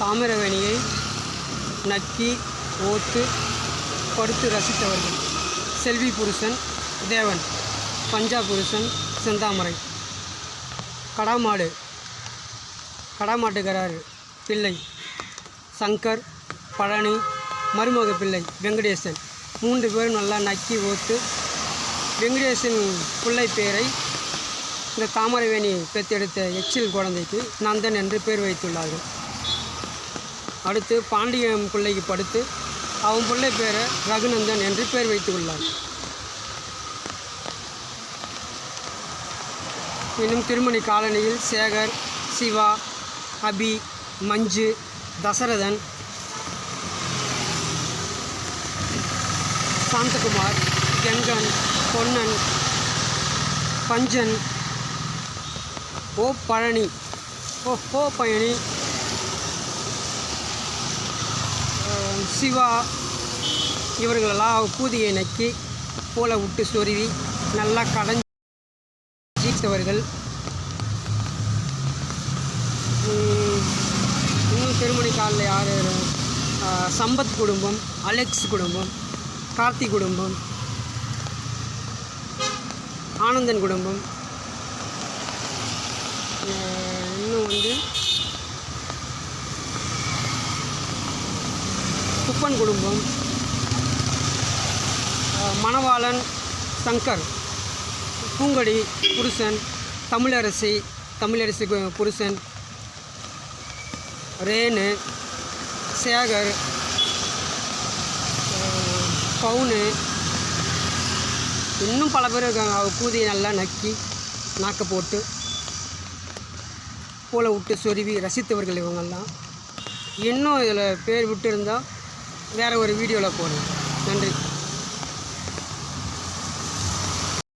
தாமரவேணியை நக்கி ஓத்து படுத்து ரசித்தவர்கள். செல்வி புருஷன் தேவன். பஞ்சா புருஷன் செந்தாமரை. கடாமாடு. கடாமாட்டுக்காரர் பிள்ளை. சங்கர் பழனி மருமக பிள்ளை வெங்கடேசன். மூன்று பேரும் நல்லா நக்கி ஓத்து. வெங்கடேசன் பிள்ளை பேரை இந்த தாமரவேணி பெற்றெடுத்த எச்சில் குழந்தைக்கு நந்தன் என்று பேர் வைத்துள்ளார்கள். அடுத்து பாண்டியன் பிள்ளைக்கு படுத்து அவன் பிள்ளை பேரை ரகுநந்தன் என்று பெயர் வைத்து வைத்துள்ளார் இன்னும் திருமணி காலனியில் சேகர் சிவா அபி மஞ்சு தசரதன் சாந்தகுமார் கெங்கன் பொன்னன் பஞ்சன் ஓ பழனி ஓ ஓ பழனி சிவா இவர்களெல்லாம் பூதியை நக்கி பூலை விட்டு சொருவி நல்லா கடைஞ்சி ஜீத்தவர்கள் இன்னும் திருமணி காலில் யார் சம்பத் குடும்பம் அலெக்ஸ் குடும்பம் கார்த்தி குடும்பம் ஆனந்தன் குடும்பம். இன்னும் வந்து அப்பன் குடும்பம் மணவாளன் சங்கர் பூங்கொடி புருஷன் தமிழரசி தமிழரசி புருஷன் ரேணு சேகர் பவுனு இன்னும் பல பேர் இருக்காங்க. கூதியை நல்லா நக்கி நாக்க போட்டு பூலை விட்டு சொருவி ரசித்தவர்கள் இவங்கெல்லாம் இன்னும் இதில் பேர் விட்டு இருந்தால் வேறு ஒரு வீடியோவில் போகிறேன் நன்றி.